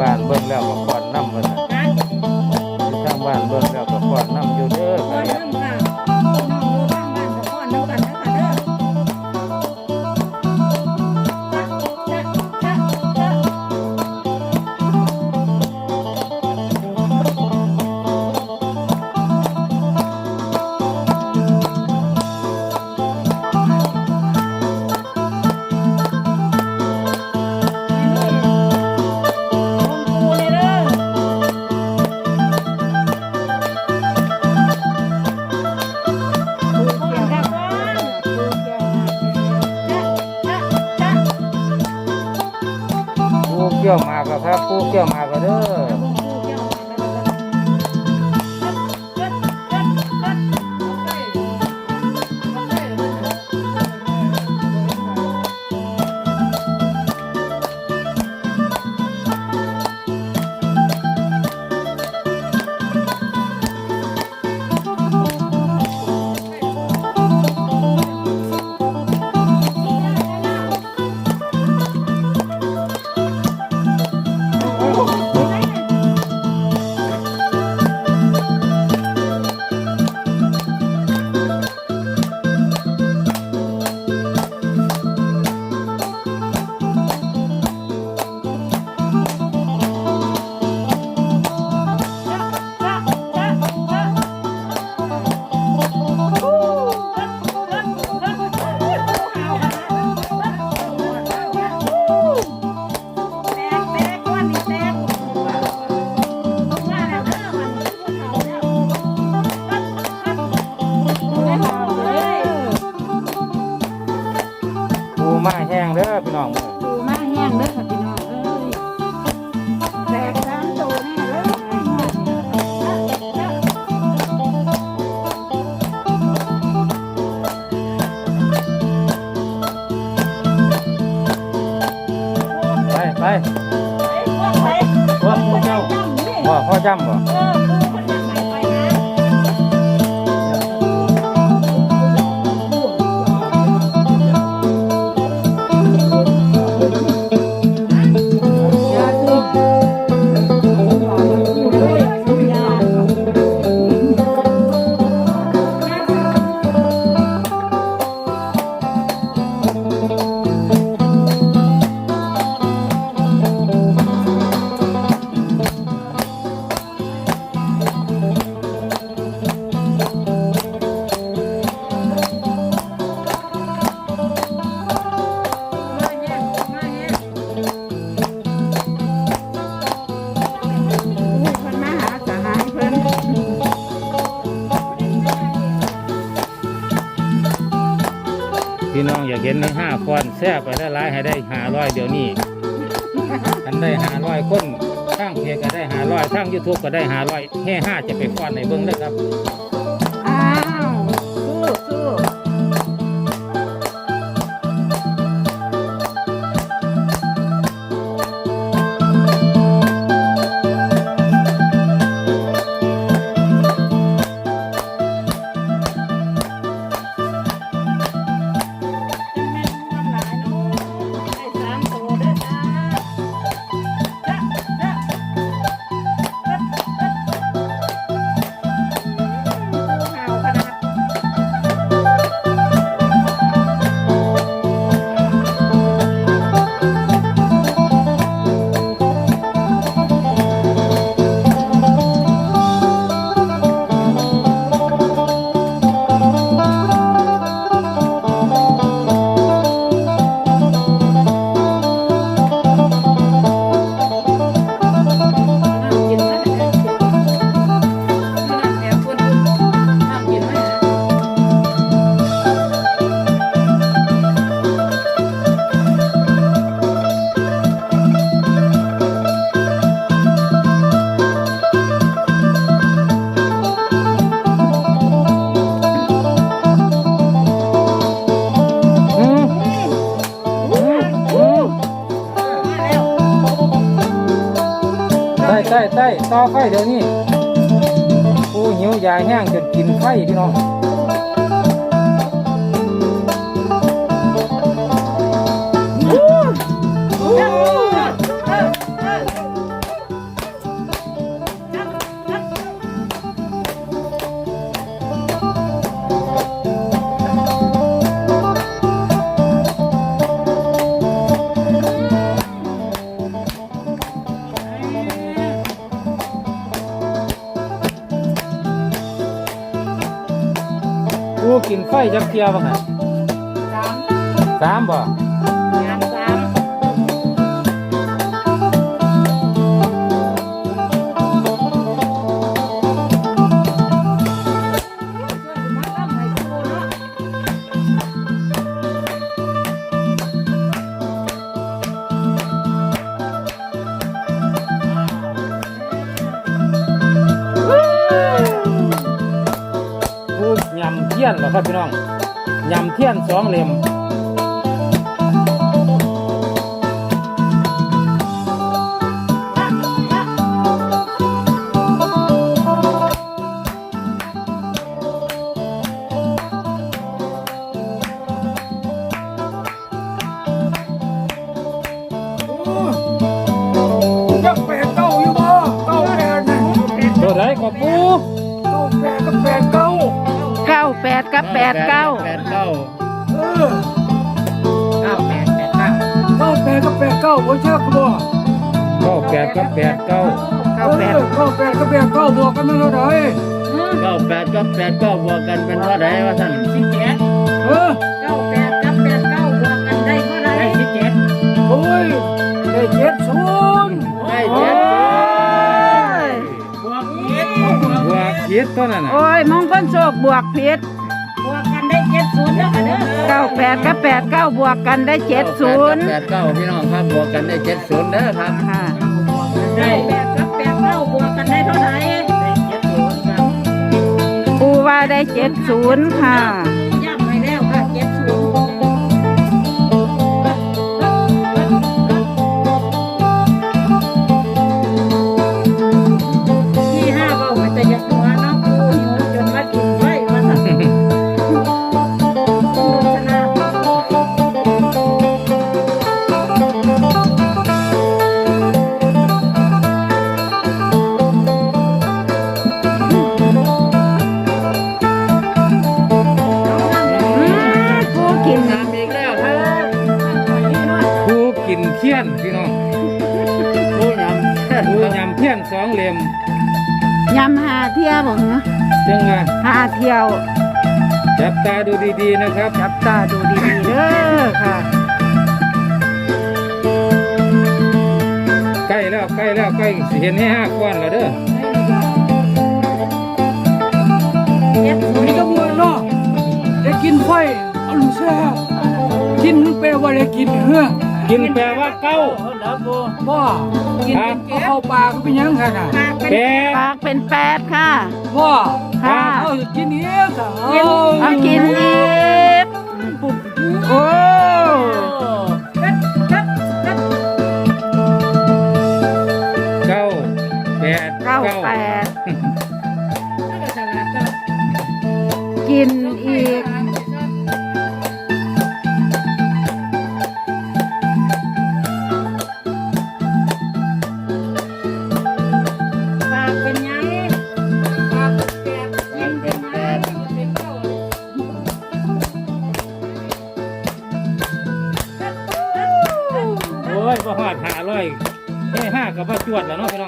บ้านเบิ่งแล้วก็ ปูเกี่ยวมากแล้วเด้อ นี่พ่ พี่น้องอยากเห็นในห้าฟอนแซ่บไปได้ร้ายให้ได้หาร้อยเดี๋ยวนี้อันได้หาร้อยคนทั้งเพจก็ได้หาร้อยทั้งยูทูบก็ได้หาร้อยแห่ห้าจะไปฟอนในเบิ้งเลยครับ ต่อไฟเดี๋ยวนี้ผู้หิวยาแห้งจนกินไฟพี่น้อง กินไฟจักเกียบ้างฮะสามสามบ่ ยนเหรอครับพี่น้องยำเทียนสองเหลี่ยม แปดกับแปดเก้าแปดเก้าเออเก้าแปดแปดเก้าเก้าแปดกับแปดเก้าบ่เชื่อกูบ่เก้าแปดกับแปดเก้าเก้าแปดเออเก้าแปดกับแปดเก้าบวกกันเป็นเท่าไหร่เก้าแปดก็แปดก็บวกกันเป็นเท่าไหร่วะท่านสิบเจ็ดเออเก้าแปดกับแปดเก้าบวกกันได้เท่าไหร่ได้สิบเจ็ดโอ้ยได้เจ็ดศูนย์ได้โอ้เจ็ดยบวกเจ็ดบวกเจ็ดตัวนั้นน่ะโอ้ยมงคลโชคบวกผิดบวกกันได้ เจ็ดศูนย์แล้วค่ะเด้อเก้าแปดกับแปดเก้าบวกกันได้เจ็ดศูนย์แปดเก้าพี่น้องครับบวกกันได้เจ็ดศูนย์เด้อครับค่ะได้แปดกับแปดเก้าบวกกันได้เท่าไหร่ได้เจ็ดศูนย์ครับปูว่าได้เจ็ดศูนย์ค่ะ กินเทียนพี่น้องผู้นำปูยำเทียนสองเหลี่ยมยำหาเที่ยวบ่เหรอจึงมาหาเที่ยว จับตาดูดีๆนะครับ จับตาดูดีๆเด้อค่ะ ใกล้แล้วใกล้แล้วใกล้สิเห็นให้ห้าก้อนแล้วเด้อเจ็ดศูนนี่ย์ก็มวยเนาะได้กินไฟอรุณแซ่บกินแปลว่าได้กินเฮ้อ กินแปลว่าเก้าแล้วปูบ่กินเอาเข้าปากก็เป็นยังไงน่ะแปดปากเป็นแปดค่ะบ่ค่ะเอากินเอี้ยสาวเอากินอีกโอ้เก้าแปดเก้าแปดกินอีก กับ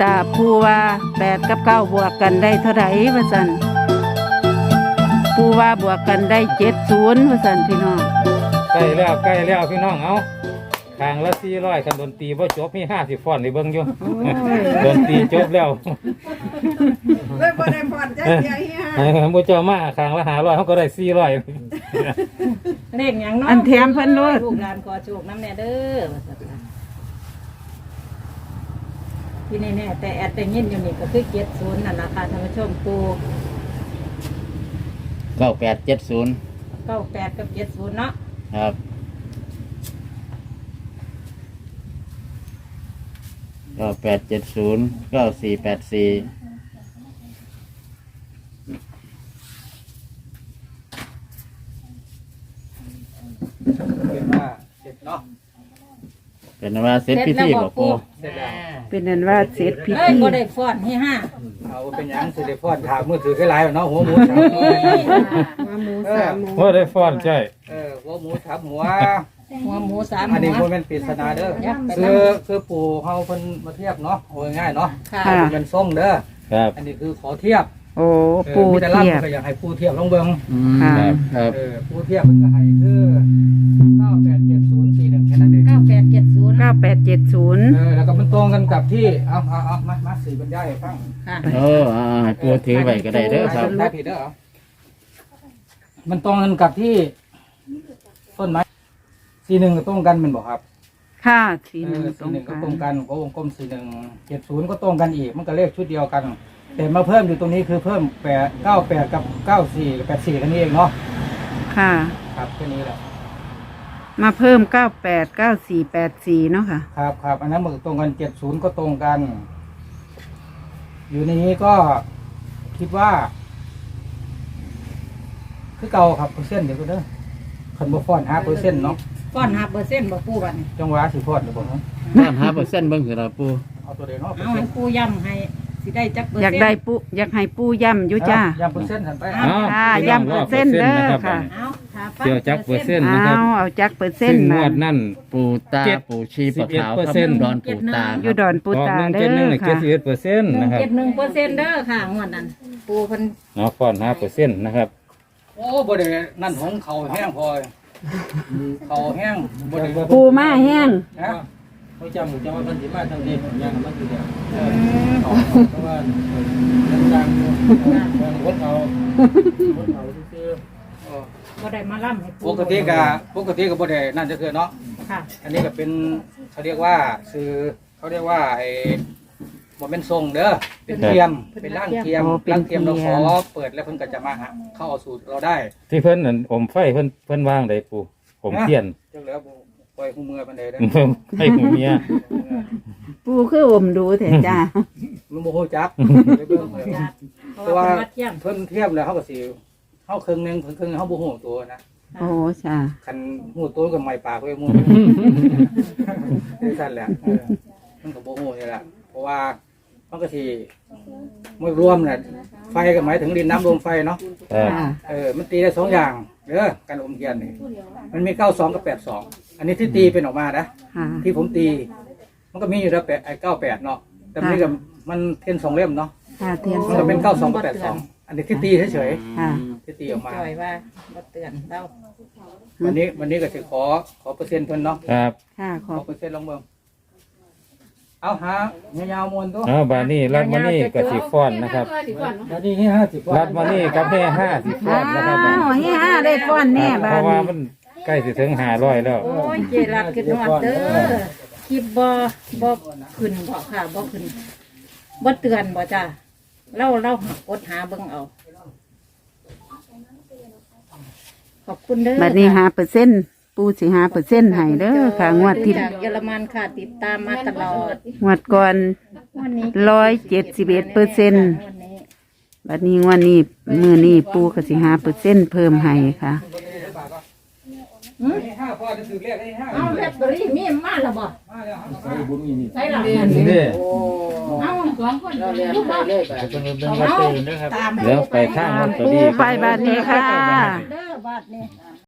ตาปูว่าแปดกับเก้าบวกกันได้เท่าไหร่วะสันปูว่าบวกกันได้เจ็ดศูนย์วะสันพี่น้องใกล้แล้วใกล้แล้วพี่น้องเอาทางละสี่ร้อยคันดนตรีว่าจบมีห้าสิบฟอนในเบิ้งอยู่ดนตรีจบแล้วเลยบ่ได้ผ่อนใจเสียเฮียให้บุเจ้ามาทางละหาร้อยเขาก็ได้สี่ร้อยเลขหยังเนาะอันแถมเพิ่นโลดลูกหลานขอโชคน้ำแน่เด้อ ที่แน่แต่แอดแต่เยินอยู่นี่ก็คือเจ็ดศูนย์นั่นนะคะท่านผู้ชมปูเก้าแปดเจ็ดศูนย์เก้าแปดกับเจ็ดศูนย์เนาะครับ เก้าแปดเจ็ดศูนย์เก้าสี่แปดสี่เขีนว่าเสร็จเนาะเป็นว่าเสร็จพิธีบอกปู เสร็จแล้ว เป็นนั้นว่าเสร็จพิเฮ้ยธีบ่ได้ฟ้อนให้ห้าเอาเป็นยังสิได้ฟ้อนถามมือถือหลายๆเนาะหัวหมูสามหัวหมูสามหมูได้ฟ้อนใช่ เออหัวหมูสามหัว หัวหมูสามอันนี้หัว บ่แนปริศนาเด้อคือคือปู่เขาเพิ่นมาเทียบเนาะโอยง่ายเนาะค่ะ เป็นส่งเด้อครับอันนี้คือขอเทียบโอ้ปูเทียบ ก็อยากให้ปูเทียบลองเบิ่ง ครับครับปูเทียบมันก็ให้คือเก้าแปดเจ็ด เจ็ดศูนย์เก้าแปดเจ็ดศูนย์เออแล้วก็มันตรงกันกับที่เอาเอาเอามามาสื่อบรรยายให้ฟังค่ะเอออ่าให้ปูถือไว้ก็ได้เด้อครับได้ผิดเด้อเอามันตรงกันกับที่ ต้นไม้สีหนึ่งก็ตรงกันแมันบอกครับค่ะสีหเอนึ่งอตสีรงหนึ่งกัก็นตรงกันก็วงกลมสีหนึ่งเจ็ดศูนย์ก็ตรงกันอีก มันก็เลขชุดเดียวกัน แต่มาเพิ่มอยู่ตรงนี้คือเพิ่มแปดเก้าแปดกับเก้าสี่แปดสี่แค่นี้เองเนาะค่ะ ครับแค่นี้แหละ มาเพิ่มเก้าแปดเก้าสี่แปดสี่เนาะค่ะ ครับครับอันนั้นมันก็ตรงกันเจ็ดศูนย์ก็ตรงกัน อยู่ในนี้ก็คิดว่า คือเก่าครับเปอร์เซ็นต์เดี๋ยวก็เด้อคันบ่ฟอนห้าเปอร์เซ็นต์เนาะฟ้อนห้าเปอร์เซ็นต์บ่ปูบัดนี้จังหวะสิฟอนหรือเปล่าเนาะบ้านหาเปอร์เซ็นต์เบิ่งสิล่ะปูเอาตัวเดียวเนาะเปอเอาร์เซ็ให้นต์ปูย้ำให้ สิได้จักเปอร์อยากเซ็นต์ได้ปูอยากให้ปูย่ำอยู่จ้าย่ำเปอร์เซ็นต์หันไปเอาค่ะพี่น้องย้ำเปอร์เซ็นต์เด้อรบค่ะ เอาถ้าฟังเกี่ยวจักเปอร์เซ็นต์เอานะครับเอาจักเปอร์เซ็นซึ่งต์งมาวดนั่น ปูตา เจ็ดปูชีปะขาวครับ11%ดอนปูตาคอยู่รับดอนปูออกตาหนึ่งเด้เจ็ดหนึ่งอเจ็ดค่ะ สิบเอ็ดเปอร์เซ็นต์นะครับเจ็ดหนึ่งเปอร์เซ็นต์เด้อค่ะงวดนั้นปูเพิ่นเนาะฟ้อนห้าเปอร์เซ็นต์นะครับโอ้บ่ได้นั่นของเขาแห้งพอเขาแห้งบ่ได้ปูมาแห้งนะ เขาจำผมจำว่าเพิ่นสิมาทางนี้ยังมันอยู่เดียวเพราะว่าดังๆบางคนเอาคนเอาซื่อบ่ได้มาล่ำให้ปูปกติก็ปกติก็บ่ได้นั่นจะคือเนาะ ค่ะ อันนี้ก็เป็นเขาเรียกว่าคือเขาเรียกว่าไอ้บ่เป็นทรงเด้อเป็นเทียมเป็นร่างเทียมอ๋อเป็นร่างเทียมเราเทีขยอม เปิดแล้วเพิ่นก็จะมาหาเข้าเอาสูตรเราได้ที่เพิ่นนั่นอมไฟเพิ่นเพิ่นวางได้ปูผมเทียนจังแล้วบ่ ปล่อยหูมือปานใดเด้อเพิ่มให้หูเมียปูคืออมดูเถอะจ้ามันบ่ฮู้จักไปเบิ่งเลยเพราะว่าเป็นวัดเที่ยงเพิ่นเทียมแล้วเขาก็สิเฮาครึ่งหนึงเพิ่นครึ่งหนึ่งเฮาบ่ฮู้ตัวนะโอ้จ้าคันฮู้ตัวก็ไม่ปากไว้หมู่นี่ซั่นแหละเออมันก็บ่ฮู้นี่แหละเพราะว่า มันก็สิมันรวมน่ะไฟก็หมายถึงดินน้ำลมไฟเนาะครับค่ะเออมันตีได้สองอย่างเด้อการอมเทียนนี่มันมีเก้าสองกับแปดสองอันนี้ที่ตีเป็นออกมานะค่ะที่ผมตี มันก็มีอยู่แล้วแปดไอ้เก้าแปดเนาะแต่มันนี่ก็มันเทียนสองเล่มเนาะค่ะเทียนมันก็เป็นเก้าสองกับแปดสองอันนี้ที่ตีเฉยค่ะๆที่ตีออกมาจอยว่าบ่เตือนเราวันนี้วันนี้ก็จะขอขอเปอร์เซ็นต์เพิ่นเนาะครับค่ะขขออบเปอร์เซ็นต์ลองเบิ่ง เอาหายาวๆมวนตัวเอาบานี่รัดมานี่กับสีฟ้อนนะครับวันนี้ให้ห้าสิบรัดมานี่กับแม่ห้าสีฟ้อนนะครับอ้าวเฮ้ห้าได้ฟ้อนแน่เพบ้าราะว่ามันนใกล้สิถึงห้าร้อยแล้วโอ้ยเจรัดขึ้นฮอดเด้อคลิปบ่บ่ขึ้นบ่ค่ะบ่ขึ้นบ่เตือนบ่จ้าเราเรากดหาเบิ่งเอา ขอบคุณเด้อบัดนี้หาเปอร์เซ็นต์ ปูสิหาเปอร์เซ็นต์ให้เด้อค่ะงวดที่จากเยอรมันค่ะติดตามมาตลอดงวดก่อน วันนี้ร้อยเจ็ดสิบเอ็ดเปอร์เซ็นต์ วันนี้บัดนี้งวดนี้มือนี้ปูก็สิหาเปอร์เซ็นต์เพิ่มให้ค่ะให้ห้าพอจะถือเลขให้ห้าเอาแบตเตอรี่มีมาแล้วบ่มาแล้วครับใช่หรอนี่เอาสองคนลูกบ่ๆเป็นเป็นว่าตื่นนะครับตามเดี๋ยวไปข้างลอตเตอปูรี่ไปบัดนี้ค่ะ เด้อบาทนี่